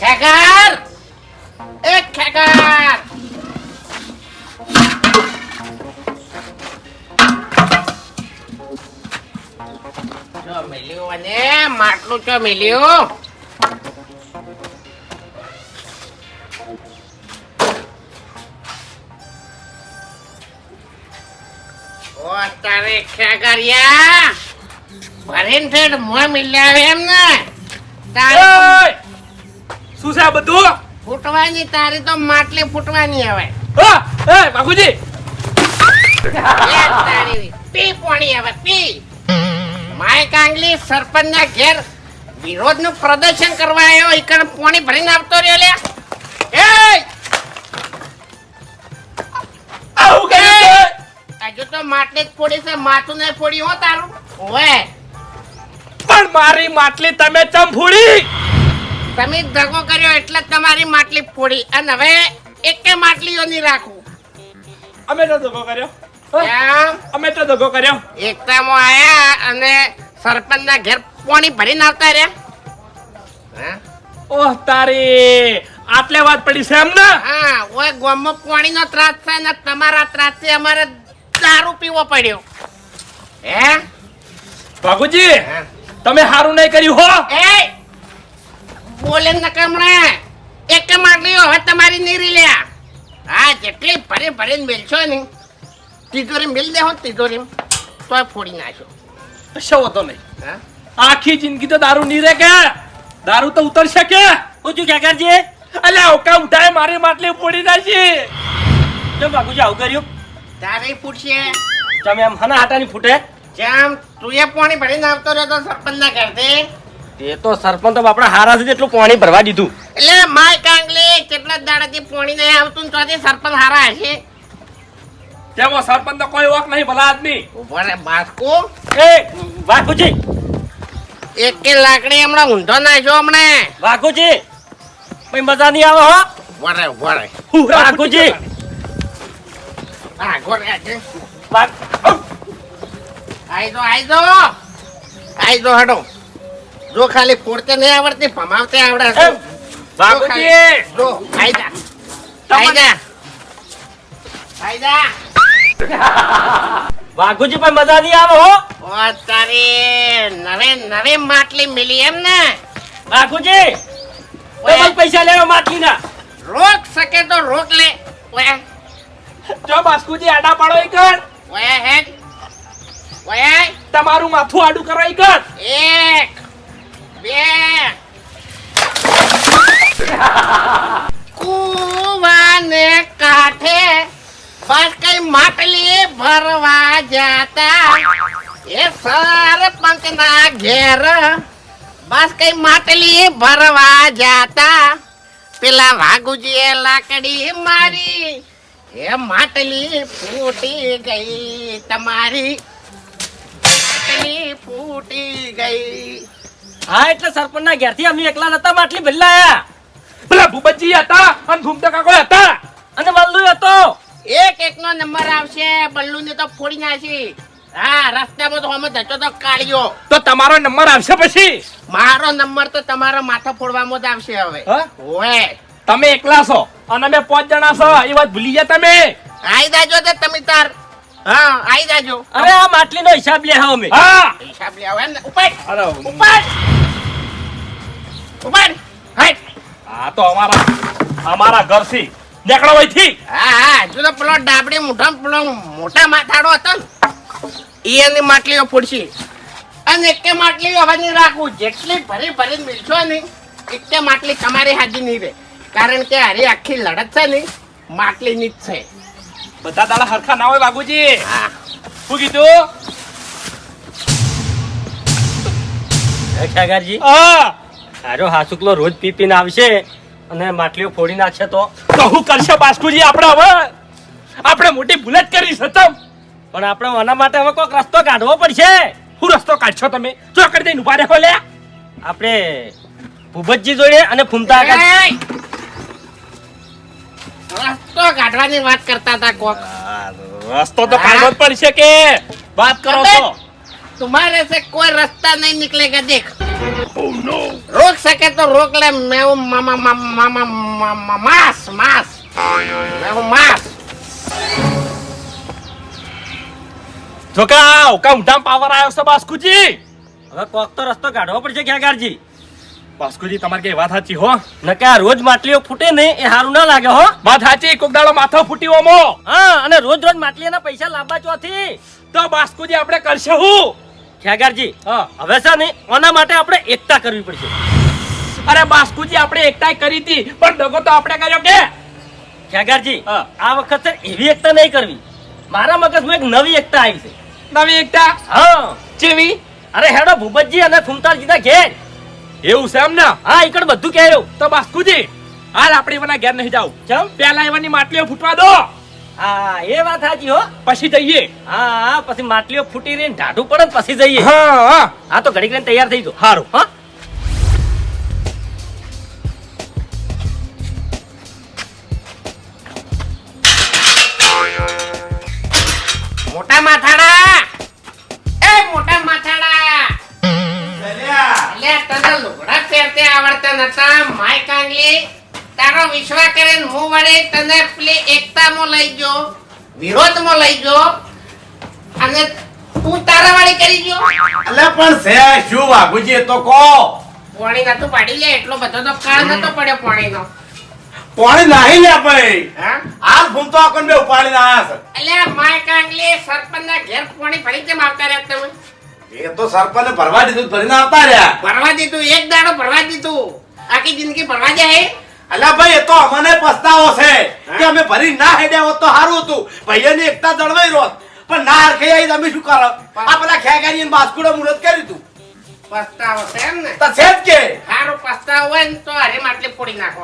ખેકર એ ખેકર જો મિલ્યું અને માટલું ચો મિલ્યું ઓ તારે ખેકરિયા ભરીને ફેર મોં મિલ્યા એમ ને. તારે શું છે આ બધું? ફૂટવાની તારી તો માટલી ફૂટવાની હવે. એ બાપુજી! તારી પી પોણી હવે પી. માય કાંગલી સરપંચના ઘેર વિરોધનું પ્રદર્શન કરવા આવ્યો ઈકણ પોણી ભરીને આવતો રહ્યો લે. એ! આવું તે? હજુ તો માટલી જ ફોડી છે માથું ને ફોડી હો તારું. ઓએ પણ મારી માટલી તમે ચમ ફોડી? તમે ધગો કર્યો એટલે તમારી માટલી ફોડી. અને હવે એકે માટલીઓ ની રાખું. અમે તો ધગો કર્યો. અમે તો ધગો કર્યો. એકતામાં આયા અને સરપંચના ઘેર પાણી ભરીને આવતા રહ્યા. હા? ઓહ તારી આટલે વાત પડી છે એમ ને હા ઓય ગામમાં પાણીનો ત્રાસ થાય ને તમારા ત્રાસથી અમારે દારૂ પીવો પડ્યો. હે? ભાગુજી હા. તમે હારું નહીં કર્યું હો. એ બોલે નકમણા એક માટલીઓ હવે તમારી નીરી લ્યા હા જેટલી ભરે ભરીને મેલશો ને તિજોરી મેલ દેહો તિજોરી તોય ફોડી નાખો કશો વધો નહીં. આખી જિંદગી તો દારૂ નહીં રે કે? દારૂ તો ઉતરશે કે? ઓછું કે કરજે અલ્યા ઓકા ઉઠાય મારી માટલી ફોડી નાખી. જો બાપુજી આવું કર્યું. તારે ફૂટશે તમે આમ હના હાટાની ફૂટે? જેમ તું એ પાણી ભરીને આવતો રહ્યો તો સરપંચના કરતે તે તો સરપંચ તો આપણા હારા છે એટલું પાણી ભરવા દીધું. એટલે માય કાંગલી કેટલા દાડાથી પોણી નહીં આવતું ને ત્યાંથી સરપંચ હારા હશે? તેમાં સરપંચ તો કોઈ ઓક નહીં ભલા આદમી. ઉભરે બાસકો એ વાઘુજી એક કે લાકડી હમણાં ઊંધો નાખ્યો હમણે. વાઘુજી ભાઈ મજા નહીં આવે હો. વરે વરે ઊભો રે હુરા બાપુજી. હા ગોરે આજે વાઘ આઈ દો આઈ દો આઈ દો હડો. જો ખાલી ફોડતે નહીં આવડતી ભમાવતે આવડે છે. એમ, વાઘુજી જો આઈ જા આઈ જા આઈ જા વાઘુજી ભાઈ મજા નહીં આવે હો. નવે નવે માટલી મિલી એમ ને. વાઘુજી પૈસા લેવા માટલી ના રોક શકે તો રોક લે. જો બાસ્કુજી આડા પાડો ઈ કર ઓય હેડ ઓય. તમારું માથું આડું કરો કર એક બે. કુવાને કાઠે બસ કઈ માટલી ભરવા જાતા. એ સરપંચના ઘેર બસ કઈ માટલી ભરવા જાતા. પેલા વાઘુજીએ લાકડી મારી એ માટલી ફૂટી ગઈ તમારી માટલી ફૂટી ગઈ. હા એટલે સરપંચ ના ઘેરથી અમે એકલા નતા માટલી ભરી લાયા. પેલા ભૂપતજી હતા અને ભૂમતા કાકો હતા? અને વલ્લુ હતો. એક એક નો નંબર આવશે બલ્લુ ને તો ફોડી નાખી હા રસ્તામાં તો અમે ધચો તો કાઢ્યો તો તમારો નંબર આવશે પછી? મારો નંબર તો તમારા માથા ફોડવામાં જ આવશે હવે. હા? તમે એકલા છો અને અમે પાંચ જણા છો એ વાત ભૂલી ગયા તમે? આઈ જાજો તે તમે તાર. હા. આઈ જાજો. અરે આ માટલી નો હિસાબ લે અમે. હા. હિસાબ લે આવે ને. ઉપર અરે ઉપર ઉપર હાટ આ તો અમારા અમારા ઘરથી નીકળો અહીંથી. હા હા જો તો પેલો ડાબડી મોઢા પેલો મોટા માથાડો હતો ને એની માટલીઓ ફોડશી અને એકે માટલી હવે નહીં રાખવું જેટલી ભરી ભરી મિલશો ને એકે માટલી તમારી હાજી નહીં રહે. કારણ કે હારી આખી લડત છે ને માટલીની જ છે. બધા દાડા હરખા ના હોય બાબુજી. શું કીધું? ઠાકરજી તારો હાસુકલો રોજ પી પીને આવશે અને માટલીઓ ફોડી નાખશે તો? કહું કરશે બાસ્કુજી આપણે હવે? આપણે મોટી ભૂલ જ કરી સતમ. પણ આપણે આના માટે હવે કોઈક રસ્તો કાઢવો પડશે. શું રસ્તો કાઢશો તમે? જો કરી દઈને ઊભા રાખો લે આપણે ભૂપતજી જોડે અને ફૂમતા! રસ્તો કાઢવાની વાત કરતા હતા કોક રસ્તો તો કાઢવો જ પડશે કે વાત કરો अबे! છો तुम्हारे से कोई रास्ता नहीं निकलेगा देख रोक सके तो रोक ले मैं हूँ मामा मामा मामा मास मास मैं हूँ मास છોકરા હુકા ઊંધા પાવર આવ્યો છે બાસ્કુજી હવે કોક તો રસ્તો કાઢવો પડશે ખ્યાગારજી બાસ્કુજી તમારે કઈ વાત સાચી હો? નકા રોજ માટલીઓ ફૂટે ને એ સારું ના લાગે હો. વાત સાચી કોક દાડો માથો ફૂટ્યો મો હા અને રોજ રોજ માટલીના પૈસા લાવવા ચોથી. તો બાસ્કુજી આપણે કરશે હું? ખેગારજી હા. હવે છે ને ઓના માટે આપણે એકતા કરવી પડશે. અરે બાસ્કુજી આપણે એકતા કરી હતી પણ દગો તો આપણે કર્યો કે? ખેગારજી હા. આ વખત એવી એકતા નહીં કરવી. મારા મગજમાં એક નવી એકતા આવી છે. નવી એકતા? હા. ચેવી અરે હેડો ભૂપતજી અને ફૂમતાલજી ના ઘેર. એવું છે એમ ને? હા એકડ બધું કહેવું તો બાસ્કુજી હાલ આપણે એવાના ઘેર નહીં જાવ ચમ? પેલા એવાની માટલીઓ ફૂટવા દો. હા એ વાત સાચી હો. પછી જઈએ. હા હા પછી માટલીઓ ફૂટી રહી ઢાઢું પડે ને પછી જઈએ. હા હા. હા તો ઘડીક રહીને તૈયાર થઈ જો સારું હા? નતા માય કાંગલી તારો વિશ્વાસ કરીને હું વડે તને પેલી એકતામાં લઈ ગયો વિરોધમાં લઈ ગયો અને તું તારા વાળી કરી ગયો. અલે પણ સે શું વાઘુજી તો કો પાણી નતું પાડી લે એટલો બધો તો કાળ નતો પડ્યો પાણીનો. પાણી નાહી લે ભાઈ આ હાલ ફૂમ તો આકોન બે ઉપાડીને આયા અલ્યા માય કાંગલી સરપંચના ઘેર પાણી ભરી કેમ આવતા રહ્યા તમે? છે એ તો સરપંચ ભરવા દીધું ભરીને આવતા રહ્યા. ભરવા દીધું એક દાડો ભરવા દીધું. આખી જિંદગી ભરવા જાય અલ્યા ભાઈ એ તો અમને પસ્તાવો છે. કે અમે ભરી ના હેડ્યા હોત તો સારું હતું. ભાઈઓની એકતા જળવાઈ રોત. પણ ના હરખે આવી તો અમે શું કરો? આ પેલા ખેગારી બાસ્કુડો મુહૂર્ત કર્યું તું. પસ્તાવો છે એમ ને? તો છે જ કે. સારું પસ્તાવો હોય ને તો અરે માટલી ફોડી નાખો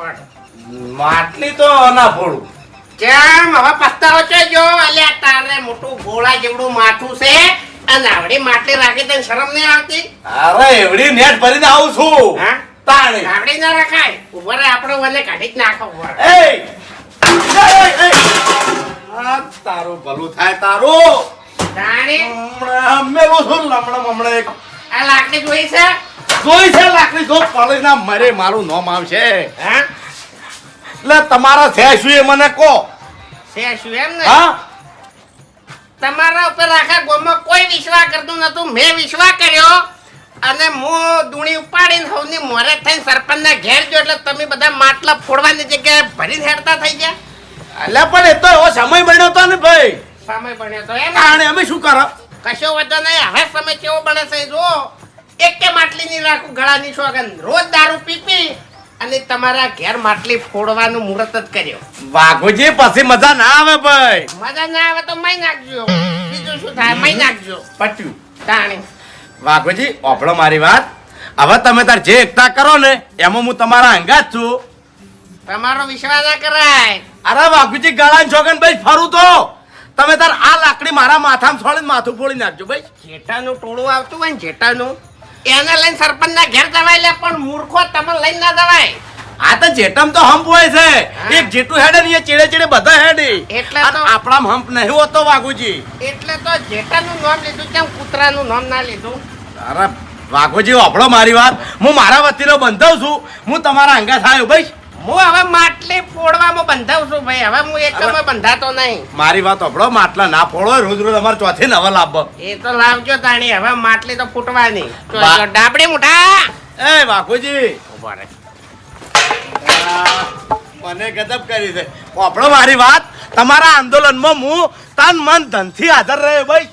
માટલી તો ના ફોડું. કેમ હવે પસ્તાવો છે જો અલ્યા તારે મોટું ગોળા જેવડું માથું છે અને આવડી માટલી રાખી તને શરમ નહીં આવતી? અરે એવડી નેટ ભરીને આવું છું. હા? તાણે આવડી ના રખાય. ઊભો આપણો વલે કાઢી જ નાખો ઊભો એ. આ તારું ભલું થાય તારું. તાણી હમણાં છું એક. આ લાકડી જોઈ છે? જોઈ છે લાકડી જો પડી ના મરે મારું નામ આવશે. હે? એટલે તમારા છે શું એ મને કહો. છે શું એમ ને? હા? તમારા ઉપર આખા ગોમાં કોઈ વિશ્વાસ કરતું નતું. મેં વિશ્વાસ કર્યો. અને હું દુણી ઉપાડીને સૌની મોરે થઈને સરપંચના ઘેર જો એટલે તમે બધા માટલા ફોડવાની જગ્યાએ ભરીને હેડતા થઈ ગયા? એટલે પણ એ તો એવો સમય બન્યો તો ને ભાઈ. સમય બન્યો તો એમ તાણે અમે શું કરો? કશો વધો નહીં હવે સમય કેવો બને છે જો એક કે માટલી ની રાખું ગળાની સોગન રોજ દારૂ પી પી અને તમારા ઘેર માટલી ફોડવાનું મુહૂર્ત જ કર્યો. વાઘુજી પછી મજા ના આવે ભાઈ. મજા ના આવે તો મઈ નાખજો. બીજું શું થાય? મય નાખજો. પટ્યું. તાણી. વાઘુજી ઓફળો મારી વાત. હવે તમે તાર જે એકતા કરો ને એમાં હું તમારા અંગાત છું. તમારો વિશ્વાસ ના કરાય. અરે વાઘુજી ગળા જોગન ભાઈ ફરું તો. તમે તાર આ લાકડી મારા માથામાં છોડીને માથું ફોડી નાખજો ભાઈ. જેટાનું ટોળું આવતું હોય ને જેટાનું એને લઈને સરપંચ ના ઘેર જવાય લે પણ મૂર્ખો તમે લઈને ના જવાય. આ તો જેટમ તો હંપ હોય છે. એક જેટલું હેડે ને એ ચીડે ચીડે બધા હેડે. એટલે તો- આપણામાં હંપ નહીં હોતો વાઘુજી. એટલે તો જેટાનું નામ લીધું કેમ કૂતરાનું નામ ના લીધું. અરે વાઘુજી ઓફળો મારી વાત. હું મારા વતીનો બંધાવ છું. હું તમારા અંગા થાય ભાઈ હું હવે માટલી ફોડવામાં બંધાવ છું ભાઈ. હવે હું એકદમ બંધાતો નહીં. મારી વાત ઓફળો માટલા ના ફોડો રોજ રોજ અમારે ચોથી નવા લાભ. એ તો લાવજો તાણી હવે માટલી તો ફૂટવાની. ડાબડી મુઠા. એ વાઘુજી. ઊભો રહે. મને ગજબ કરી છે. ઓફળો મારી વાત. તમારા આંદોલનમાં હું તન મન ધનથી હાજર રહ્યો ભાઈ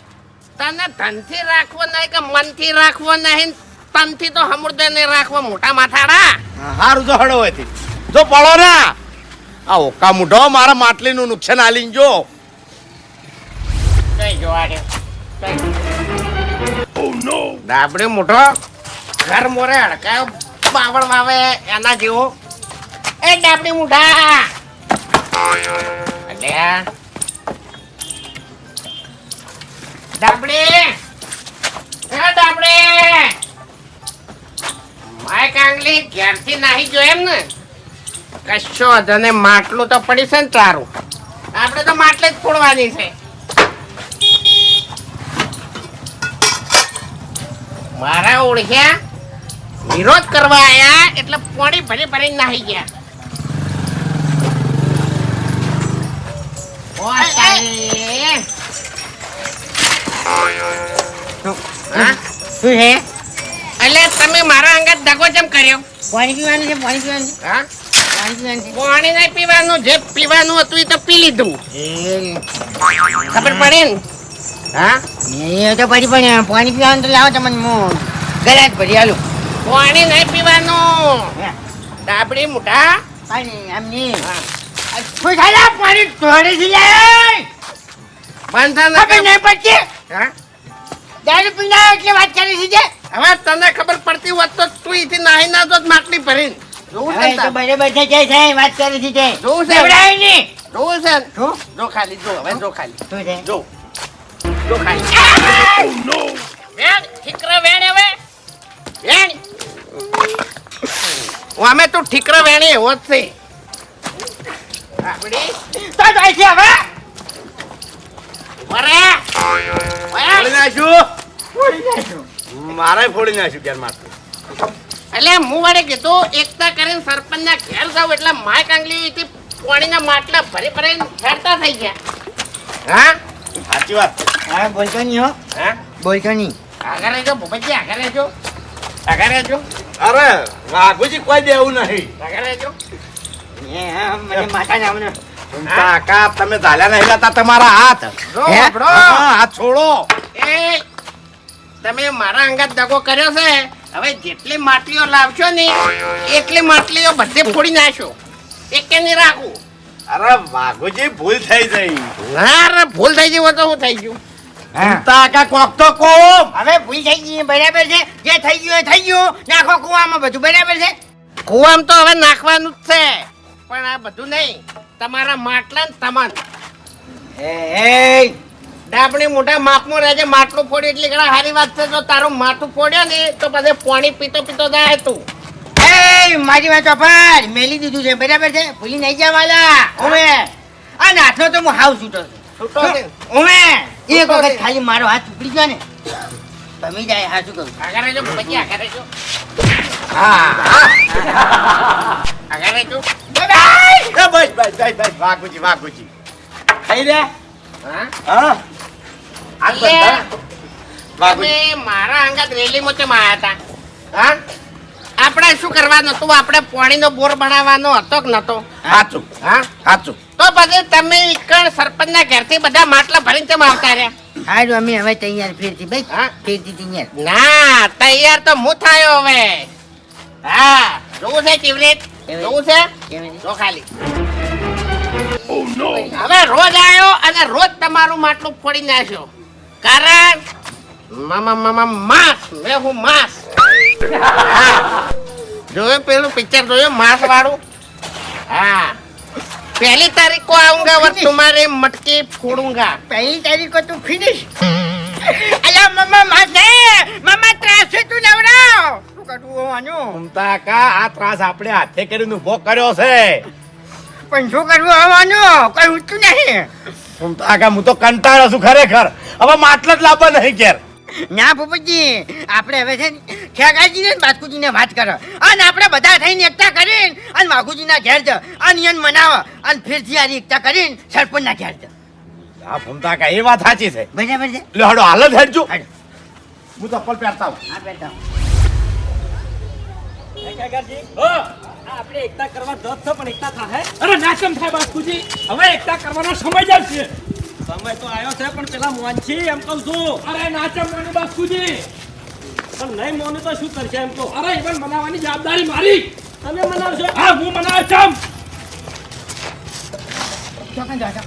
તને ધનથી રાખવો નહીં કે મનથી રાખવો નહીં? તનથી તો સમૃદ્ધ નહીં રાખવો મોટા માથાડા. હારું જો હળો હતી જો પડો ને. આ ઓકા મુઢો મારા માટલીનું નુકસાન આલીને જો. કઈ જોવાડે ડાબડી મોટો ઘર મોરે અડકાયો બાવળ વાવે એના જેવો. એ ડાબડી મુઢા. અલ્યા. ડાબડી. એ ડાબડી. માય કાંગલી ઘેરથી નાહી જો એમ ને. કશો અને માટલું તો પડી છે ને તારું. આપણે તો માટલે જ ફોડવાની છે. મારા ઓળખ્યા વિરોધ કરવા આયા એટલે પોણી ભરી ભરી નાહી ગયા. ઓ તારે. હા? શું છે? એટલે તમે મારા અંગત દગો કેમ કર્યો? પાણી પીવાનું છે પાણી પીવાનું છે. હા? પાણી પાણી નહીં પીવાનું જે પીવાનું હતું એ તો પી લીધું. ખબર પડે ને? હા? એ તો પછી પણ પાણી પીવાનું તો લાવો તમને હું જ ભરી આલું. પાણી નહીં પીવાનું. ડાબડી મોટા. પાણી આમ નહીં. શું થાય પાણી થોડી છે લે બંધા નહીં પડતી? હા? દારૂ એટલે વાત કરી છે હવે તને ખબર પડતી હોત તો તું ઈથી નાહી ના તો માટલી ભરીને. જોવું છે હવે તો બરાબર છે જય થાય વાત કરે છે જય જોવું છે? ગભરાય નહીં. જોવું છે ને? જો ખાલી જો હવે જો ખાલી. શું છે? જો. જો ખાલી. વેણ ઠીકરો વેણ હવે. વેણ. હું અમે તું ઠીકરો વેણી એવો જ છે. આપડી તો જાય છે હવે. વરે. ફોડી નાખ્યું? મારે ફોડી નાખ્યું માથું. એટલે હું વડે કીધું એકતા કરીને સરપંચના ઘેર જાવ એટલે માય કાંગલી પાણીના માટલા ભરી ભરીને ફેરતા થઈ ગયા. હા? સાચી વાત. હા બોલતો હો. હા? બોલતો આગળ રહેજો ભૂપતજી આગળ રહેજો. આગળ રહેજો. અરે વાઘુજી કોઈ દેવું નહીં. આગળ રહેજો. એ હા, મને માતા નામનો કાકા તમે ઝાલ્યા નહીં લેતા તમારા હાથ. હાથ છોડો. એ તમે મારા અંગત દગો કર્યો છે? હવે જેટલી માટલીઓ લાવશો ને એટલી માટલીઓ બધે ફોડી નાખશો. એક કે નહીં રાખું. અરે વાઘુજી ભૂલ થઈ જઈ ના રે ભૂલ થઈ જઈ તો હું થઈ ગયું? કાકા કોક તો કોમ. હવે ભૂલ થઈ ગઈ બરાબર છે? જે થઈ ગયું એ થઈ ગયું. નાખો કુવામાં બધું બરાબર છે? કુવામાં તો હવે નાખવાનું જ છે. પણ આ બધું નહીં. તમારા માટલા ને તમાર. એ ડાબણી મોટા માપમાં રહેજે માટલું ફોડી એટલી ઘણા સારી વાત છે જો તારું માથું ફોડ્યો ને તો પછી પાણી પીતો પીતો જાય તું. એ મારી વાત પર મેલી દીધું છે બરાબર છે? ભૂલી નહીં જવાલા ઓમે આ નાથનો તો હું હાવ છૂટો છૂટો ઓમે એક વખત ખાલી મારો હાથ ઉપડી ગયો ને તમે જાય હા શું કહું? આગળ રહેજો પછી આગળ રહેજો. હા. આગળ રહેજો. બસ બસ બસ બસ. વાઘુજી વાઘુજી. ખાઈ રે હા? હા. હાથ લે. વાઘુજી તમે મારા અંગત રેલી કેમ આયા હતા હા? આપણે શું કરવાનું હતું? આપણે પાણીનો બોર બનાવવાનો હતો કે નતો? સાચું હા? સાચું તો પછી તમે એકણ સરપંચના ઘરથી બધા માટલા ભરીને તેમ આવતા રહ્યા? હારું અમે હવે તૈયાર ફેરથી ભાઈ. હા? ફેરથી તૈયાર. ના તૈયાર તો હું થયો હવે. હા જોવું છે કેવી? જોવું છે કેવી રીતે? જો ખાલી હવે રોજ આવ્યો અને રોજ તમારું માટલું ફોડી નાખ્યો કારણ મામા મામા માસ મેં હું માસ હા. જોયું પેલું પિક્ચર જોયું માસ વાળું હા पहली तारीख को आऊंगा और तुम्हारे मटके फोड़ूंगा પહેલી તારીખ કો તું ફિનિશ અલા મમ્મા માસ ને મમ્મા ત્રાસ છે તું નવરાવ શું કરું હોવાનું ઉમતા કા આ ત્રાસ આપણે હાથે કરીને ઊભો કર્યો છે. પણ શું કરવું હોવાનું કઈ ઊંચું નહીં. ઉમતા કા હું તો કંટાળો છું ખરેખર. હવે માટલા જ લાવવા નહીં ઘેર. ના ભૂપતજી આપણે હવે છે ખેગાજીને બાસ્કુજીને વાત કરો. અને આપણે બધા થઈને એકતા કરીને અને વાઘુજીના ઘેર જ અને ઈયન મનાવો. અને ફેરથી આની એકતા કરીને સરપંચના ઘેર જ. આ મમતા કા એ વાત સાચી છે. બરાબર છે. લે હડો હાલ જ હેડજો. હું ચપ્પલ પહેરતા હું હા બેટા આપણે એકતા કરવા છો પણ એકતા થાય અરે ના કેમ થાય બાસ્કુજી હવે એકતા કરવાનો સમય જ છે સમય તો આવ્યો છે પણ પેલા મોનછી એમ કહું છું. અરે નાચમ માની બાસ્કુજી પણ નહીં મોને તો શું કરશે એમ તો અરે ઇવન બનાવવાની જવાબદારી મારી. તમે મનાવશો? હા હું જો, ચોકન.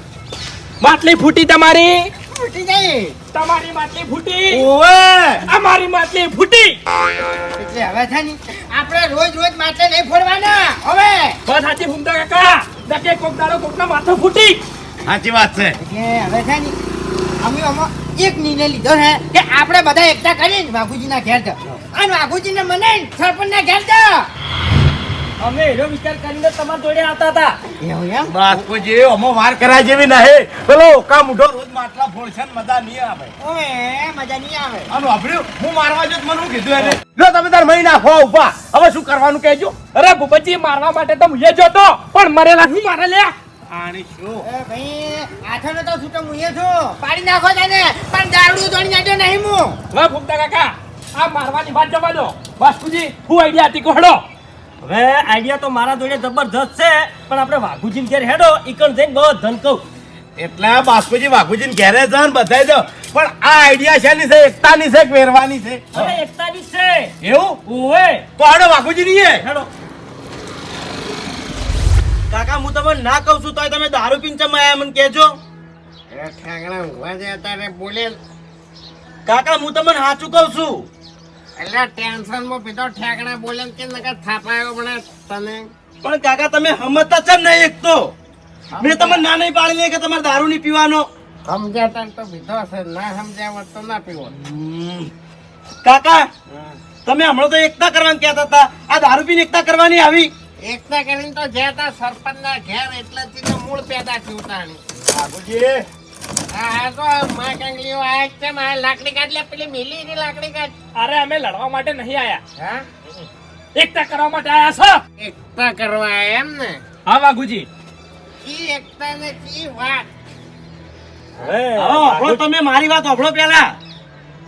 માટલી ફૂટી તમારી. ઉઠી જાય તમારી માટલી ફૂટી. ઓવે. અમારી માટલી ફૂટી. એટલે હવે છે ને આપણે રોજ રોજ માટલે નહીં ફોડવાના. હવે. બસ સાચી ભૂમતા કાકા? દકે કોક દાડો કોકના માથો ફૂટી. સાચી વાત છે. એટલે હવે છે ને અમે અમે એક નિર્ણય લીધો છે કે આપણે બધા એકતા કરીને વાઘુજીના ઘેર જ અને વાઘુજીને મને સરપંચના ઘેર જ. અમે એનો વિચાર કરીને તમારા જોડે આવતા હતા. એવું એમ? બાસ્કોજી અમો વાર કરાય જેવી નહે. પેલો કા મુઢો રોજ માટલા ફોડશે ને મજા નહીં આવે. ઓએ મજા નહીં આવે. આનું વાપર્યું હું મારવા જોત મને કીધું એને? જો તમે તાર મહી નાખો ઊભા હવે શું કરવાનું કહેજો? અરે ભૂપતજી મારવા માટે તો હું એ જોતો પણ મરેલા શું મારે લે? આની શું? એ ભાઈ આઠનો તો છૂટો હું એ છું. પાડી નાખો તને પણ દારૂ જોડી નાખજો નહીં હું હવે ભૂપતા કાકા આ મારવાની વાત જવા દો. વાસ્તુજી હું આઈડિયા હતી કોહડો હવે આઈડિયા તો મારા જોડે જબરજસ્ત છે પણ આપણે વાઘુજી ઘેર હેડો ઈકણ જઈને બહુ ધન કહું. એટલે બાસ્પુજી વાઘુજી ઘેરે જન બધાઈ દો પણ આ આઈડિયા શેની છે? એકતાની છે કે વેરવાની છે? અરે એકતાની છે. એવું? ઓવે. તો હેડો વાઘુજી નહીં હેડો. કાકા હું તમને ના કહું છું તોય તમે દારૂ પીને ચમ આયા મને કહેજો. એ ઠેકણા ઊંઘવા જાય તારે બોલે કાકા હું તમને સાચું કહું છું. એટલે ટેન્શનમાં પીધો ઠેકણા બોલે ને કે નકર થાપાયો પણ તને. પણ કાકા તમે સમજતા છે નહીં એક તો. મેં તમને ના નહીં પાડી કે તમારે દારૂ નહીં પીવાનો. સમજ્યા તને તો પીધો હશે ના સમજ્યા હોત તો ના પીવો કાકા તમે હમણાં તો એકતા કરવાનું કહેતા હતા. આ દારૂ પીને એકતા કરવાની આવી. એકતા કરીને તો જ્યાં તા સરપંચ ના ઘેર એટલેથી તો મૂળ પેદા થયું તાણી. વાઘુજી અરે અમે લડવા માટે નહીં આયા. એકતા કરવા માટે આયા છો? એકતા કરવા એમ ને? હા વાઘુજી. એકતા ને કી વાત. હવે તમે મારી વાત હભળો પેલા.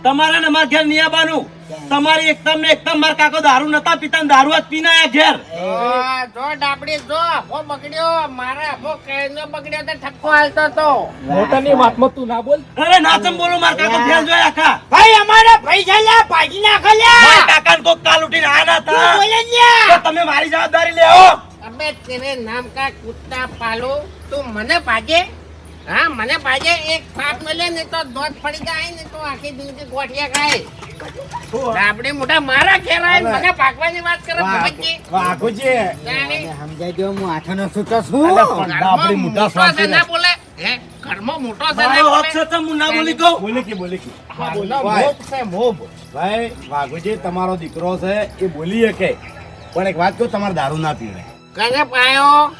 તમારે ને અમારા ઘેર નહીં આવવાનું. તમારી એકદમ ને એકદમ માર કાકો દારૂ નતા પીતા દારૂ જ પીના આ ઘેર જો ડાબડી જો આભો બગડ્યો મારા આભો કેનો બગડ્યો તો ઠપકો હાલતો તો મોટાની વાતમાં તું ના બોલ. અરે નાચમ બોલો માર કાકો ઘેર જોયા આખા ભાઈ અમારા પૈસા લ્યા ભાજી નાખો લે મારા કાકાને કોક કાલ ઉઠીને આયા તું હતા. બોલે તો તમે મારી જવાબદારી લેઓ અબે તેરે નામ કા કુત્તા પાલો? તું મને ભાજે હા મને પાજે એક થાપ મળે ને તો દોત પડી જાય ને તો આખી જિંદગી ગોઠિયા ખાય. ડાબડી મોટા મારા કેરાય મને પાકવાની વાત કરે ભગતજી. વાઘુજી. સમજાય જો હું આઠનો છૂટો છું. ડાબડી મોટા મોટો ના. બોલે. હે ઘરમાં મોટો છે ને છે તો હું ના બોલી કહું? બોલે કે બોલે કે. ભાઈ. મોપ છે મોબ ભાઈ વાઘુજી તમારો દીકરો છે એ બોલી શકે. પણ એક વાત કહું તમારે દારૂ ના પીવે કને પાયો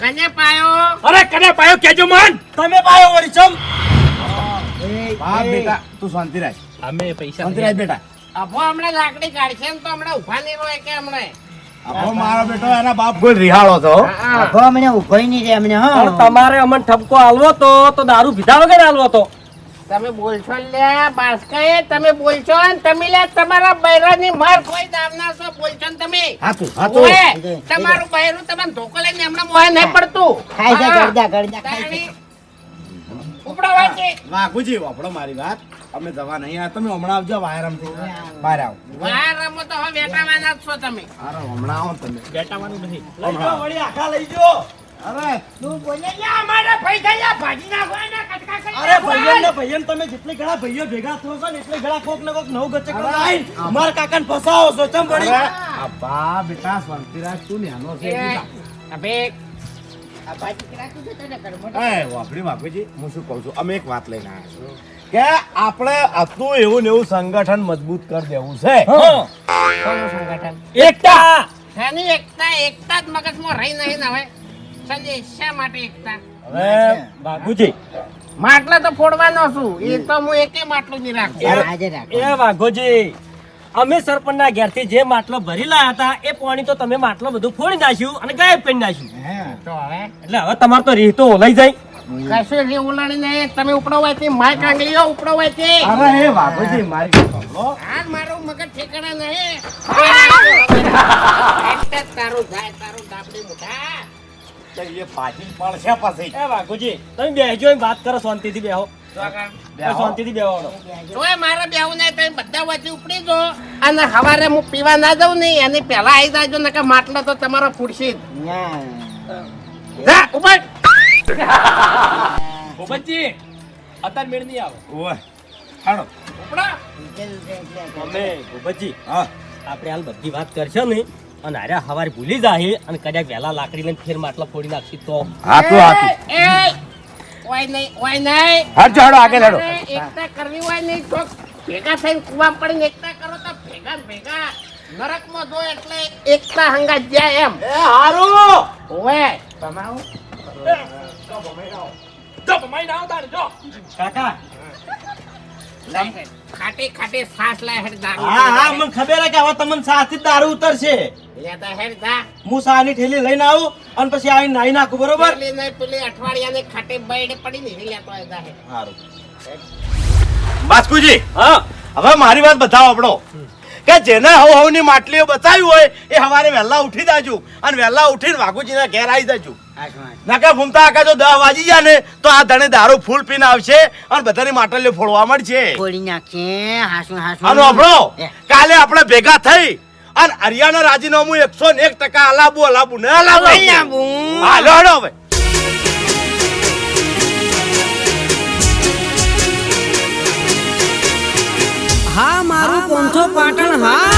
કને પાયો. અરે કને પાયો કેજો મન. તમે પાયો વળી ચમ. હા બેટા તું શાંતિ રાખ. અમે પૈસા શાંતિ રાખ બેટા. અભો હમણાં લાકડી કાઢશે ને તો હમણાં ઊભા નહીં રહે કે હમણાં. મારો બેટો એના બાપ કોઈ રિહાળો તો હા, આખો અમને ઊભો નહીં અમને હા. તમારે અમને ઠપકો આલવો તો તો દારૂ પીધા વગર આલવો તો. તમે બોલશો લ્યા બાસ્કાએ તમે બોલશો ને તમે લે તમારા બૈરાની માર કોઈ દામના છો બોલશો ને તમે. હાચું ઓએ, તમારું બૈરું તમને ધોકો લઈને હમણાં મોહે નહીં પડતું. ખાઈ જા. ગરદા ગરદા ખાઈ ઉપડો છે વાઘુજી વાપડો મારી વાત. અમે જવા નહીં આ તમે હમણાં આવજો વાયરામથી બહાર આવો. બહાર રમો તો હવે બેટાવાના જ છો તમે. અરે હમણાં આવો તમે. બેટાવાનું નહીં લઈ જાઓ વળી આખા લઈ જાઓ. અરે! તું બોલે લ્યા અમારા પૈસા લ્યા ભાજી નાખો એના કટકા કરી અરે નાખો. ને ભાઈઓ તમે જેટલી ઘણા ભાઈઓ ભેગા થો છો ને એટલે ઘણા કોક ને કોક નવ ગચક આવીને મારા કાકાને ફસાવો છો ચમ પડી અબ્બા બેટા શાંતિ તું ન્યાનો છે અબે આ ભાજી રાખું છું તને ઘરમાં. એ વાપરી વાપરીજી હું શું કહું છું? અમે એક વાત લઈને આવ્યા છું કે આપણે આટલું એવું ને એવું સંગઠન મજબૂત કરી દેવું છે. સંગઠન? એકતા! એકતા? એકતા જ મગજમાં રહી નહીં ને હવે. સંજય શા માટે એકતા? હવે વાઘુજી માટલા તો ફોડવાનો છું. એ તો હું એકે માટલું નહીં રાખું. એ વાઘોજી અમે સરપંચના ઘેરથી જે માટલો ભરી લાયા હતા એ પાણી તો તમે માટલો બધું ફોડી નાખ્યું અને ગાયબ કરી નાખ્યું. હા. તો હવે એટલે હવે તમારે તો રીહ તો ઓલાઈ જાય. કશું રે ઉલાણી નહીં તમે ઉપડો તે માય કાંગલીઓ ઉપડો તે અરે એ વાઘુજી મારી હાલ મારું મગજ ઠેકાણા નહીં. તારું જાય તારું ડાબડી મુઠા તો એ પાછી પડશે પછી. એ વાઘુજી તમે બેસજો એમ વાત કરો શાંતિથી બેહો. બેહો. શાંતિથી બેહો જોય મારે બેવું નહીં તમે બધા વચ્ચે ઉપડી જો અને હવારે હું પીવા ના જાઉં નહીં એની પહેલા આવી જાજો ને કે માટલો તો તમારો ફૂટશે જ. ઉપર ભૂપતજી અત્યારે મેળ નહીં આવે. ઓય ઉપડો. અમે હા. આપણે હાલ બધી વાત કરશો ને અને અરે હવારે ભૂલી જાય અને કદાચ વહેલા લાકડી લઈને ફેર માટલો ફોડી નાખશી તો. હાથું હાથું એ, ઓય નહીં ઓય નહીં. હાડજો હાડો આગળ હાડો એકતા કરવી હોય નહીં તો ભેગા થઈને કુવા પડીને એકતા કરો તો ભેગા ભેગા. નરકમાં જો એટલે એકતા હંગાત જાય એમ. એ હારું! ઓય તમારું તો ભમાઈ નાઓ તો ભમાઈ નાઓ તારે જો કાકા લાય, ખાટી ખાટે સાસ લાય હેડ દારૂ હા હા મને ખબર કે હવે તમને સાથી દારૂ ઉતરશે. લેતા હેડ દા હું સાની ઠેલી લઈને આવું અને પછી આવીને નાઈ નાખું બરોબર? પેલી નહીં પેલી અઠવાડિયાની ખાટે બૈડ પડી ને એવી લેતો હોય દા હારું. સારું બાસ્કુજી હા? હવે મારી વાત બતાવો આપણો. કે જેને હવ હવની માટલીઓ બતાવી હોય એ હવારે વહેલા ઉઠી જાજુ અને વહેલા ઉઠીને વાઘુજીના ઘેર આવી જાજુ. નાકા ફૂમતા આકા જો દસ વાગી જાય ને તો આ ધણે દારૂ ફૂલ પીને આવશે અને બધાની માટલીઓ ફોડવા મળશે ફોડી નાખે હાસુ હાસુ. અને આપણો કાલે આપણે ભેગા થઈ અને હરિયાણા રાજીનામું એકસો ને એક ટકા અલાબુ અલાબુ ને અલાબુ. હાલો હવે. ઊંધો પાટણ હા?